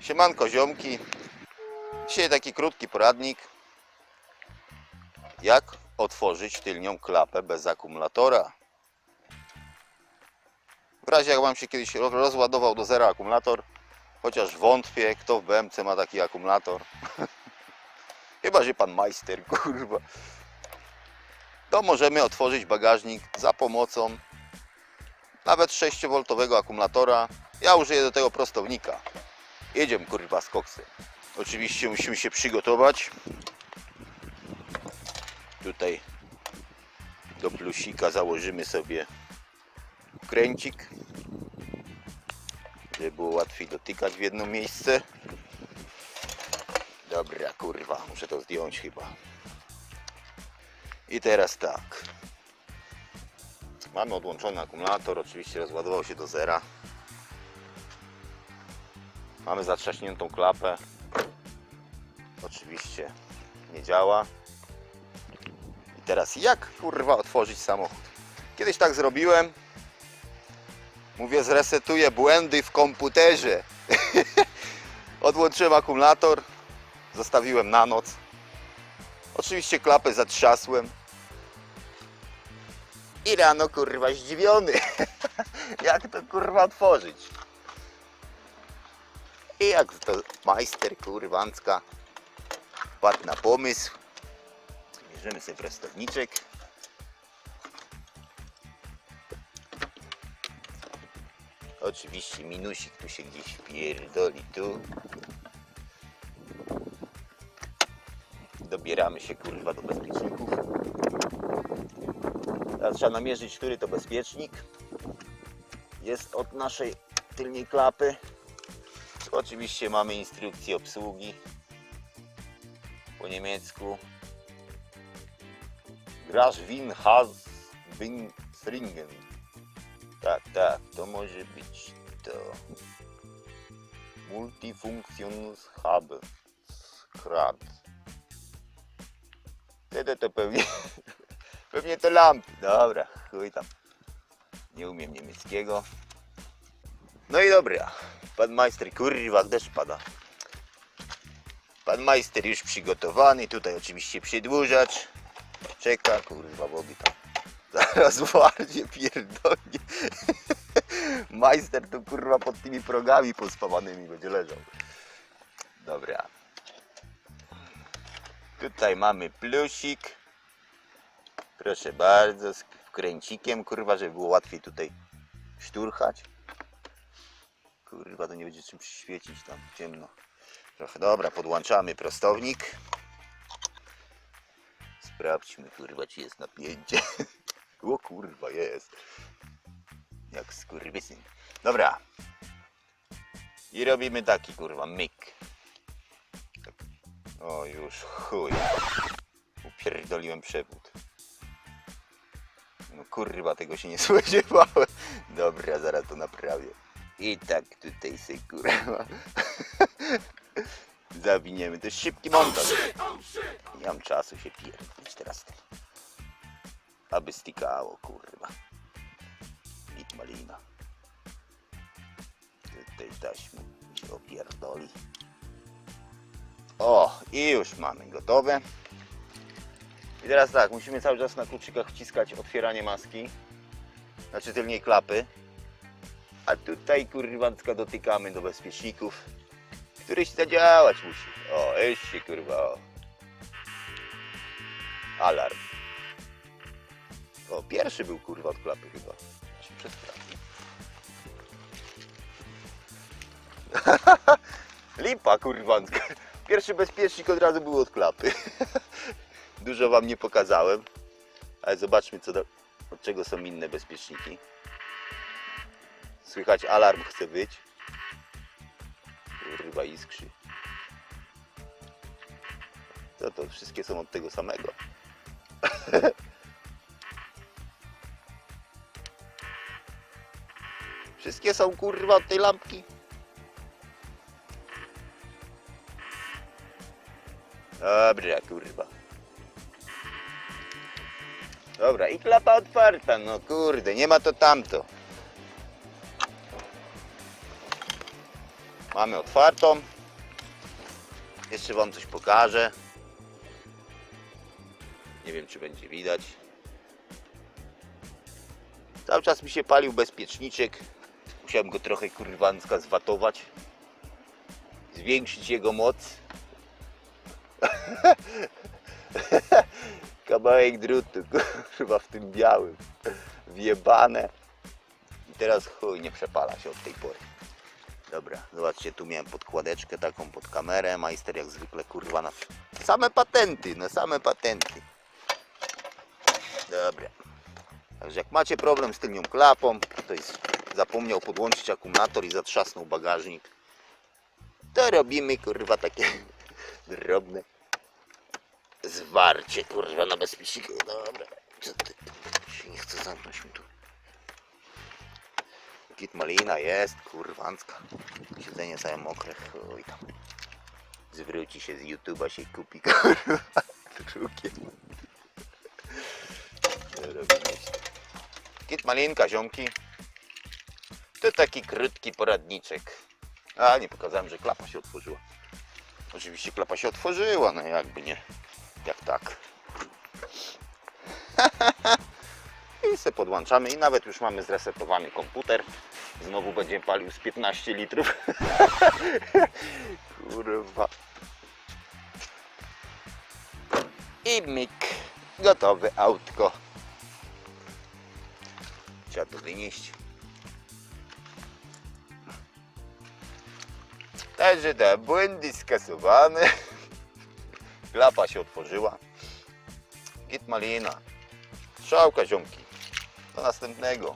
Siemanko ziomki. Dzisiaj taki krótki poradnik. Jak otworzyć tylnią klapę bez akumulatora. W razie jak Wam się kiedyś ro- rozładował do zera akumulator, chociaż wątpię, kto w BMC ma taki akumulator. Chyba, że pan majster, kurwa. To możemy otworzyć bagażnik za pomocą nawet 6V akumulatora. Ja użyję do tego prostownika. Jedziemy kurwa z koksem. Oczywiście musimy się przygotować. Tutaj do plusika założymy sobie kręcik, żeby było łatwiej dotykać w jedno miejsce. Dobra, kurwa, muszę to zdjąć chyba. I teraz tak. Mamy odłączony akumulator, oczywiście rozładował się do zera. Mamy zatrzaśniętą klapę. Oczywiście nie działa. I teraz jak kurwa otworzyć samochód? Kiedyś tak zrobiłem. Mówię, zresetuję błędy w komputerze. Odłączyłem akumulator, zostawiłem na noc. Oczywiście klapę zatrzasłem. I rano kurwa zdziwiony. jak to kurwa otworzyć? I jak to majster kurwancka wpadł na pomysł. Bierzemy sobie prostowniczek. Oczywiście minusik tu się gdzieś pierdoli tu. Dobieramy się kurwa do bezpieczników. Teraz trzeba namierzyć, który to bezpiecznik jest od naszej tylnej klapy. Oczywiście mamy instrukcję obsługi po niemiecku. Grasz win has stringen. Tak, tak, to może być to. Multifunktionshub. Skrat. Wtedy to pewnie, pewnie to lampy. Dobra, chuj tam. Nie umiem niemieckiego. No i dobra. Pan majster, kurwa, deszcz pada. Pan majster już przygotowany. Tutaj oczywiście przedłużacz. Czeka, kurwa, bogi tam. Zaraz ładnie pierdolnie. Majster to kurwa pod tymi progami pospawanymi będzie leżał. Dobra. Tutaj mamy plusik. Proszę bardzo, z kręcikiem, kurwa, żeby było łatwiej tutaj szturchać. Kurwa, to nie będzie czym przyświecić tam, ciemno. Trochę, dobra, podłączamy prostownik. Sprawdźmy, kurwa, czy jest napięcie. O kurwa, jest. Jak skurwysyn. Dobra. I robimy taki, kurwa, myk. O, już chuj. Upierdoliłem przewód. No kurwa, tego się nie spodziewałem. Dobra, zaraz to naprawię. I tak tutaj se kurwa. Zawiniemy. To jest szybki montaż. Nie mam czasu się pierdolić teraz. Aby stikało, kurwa. Git malina. Tutaj taśmy się opierdoli. O, i już mamy gotowe. I teraz tak, musimy cały czas na kluczykach wciskać otwieranie maski. Znaczy tylniej klapy. A tutaj kurwancka dotykamy do bezpieczników. Któryś zadziałać musi. O, jeszcze kurwa. O. Alarm. O, pierwszy był kurwa od klapy chyba. Się przesprawdził. Lipa kurwancka. Pierwszy bezpiecznik od razu był od klapy. Dużo wam nie pokazałem. Ale zobaczmy co do, od czego są inne bezpieczniki. Słychać alarm chce być. Kurwa iskrzy. Co to? Wszystkie są od tego samego. Wszystkie są kurwa od tej lampki. Dobra, kurwa. Dobra, i klapa otwarta, no kurde, nie ma to tamto. Mamy otwartą. Jeszcze Wam coś pokażę. Nie wiem, czy będzie widać. Cały czas mi się palił bezpieczniczek. Musiałem go trochę kurwanska zwatować. Zwiększyć jego moc. Kawałek drutu, kurwa, w tym białym. Wjebane. I teraz chuj nie przepala się od tej pory. Dobra, zobaczcie, tu miałem podkładeczkę taką pod kamerę. Majster jak zwykle kurwa na same patenty, na same patenty. Dobra. Także jak macie problem z tylnią klapą, ktoś zapomniał podłączyć akumulator i zatrzasnął bagażnik, to robimy kurwa takie drobne zwarcie kurwa na bezpieczniku. Dobra, co ty, się nie chce zamknąć mi tu. Kit malina jest, kurwancka. Siedzenie całe mokre, chuj tam. Zwróci się z YouTube'a, się kupi, kurwa, drugie. Malinka, ziomki. To taki krótki poradniczek. A, nie pokazałem, że klapa się otworzyła. Oczywiście klapa się otworzyła, no jakby nie. Jak tak. Se podłączamy i nawet już mamy zresetowany komputer. Znowu będzie palił z 15 litrów. Kurwa. I myk. Gotowe autko. Trzeba to wynieść. Także te błędy skasowane. Klapa się otworzyła. Git malina. Strzałka ziomki. Następnego.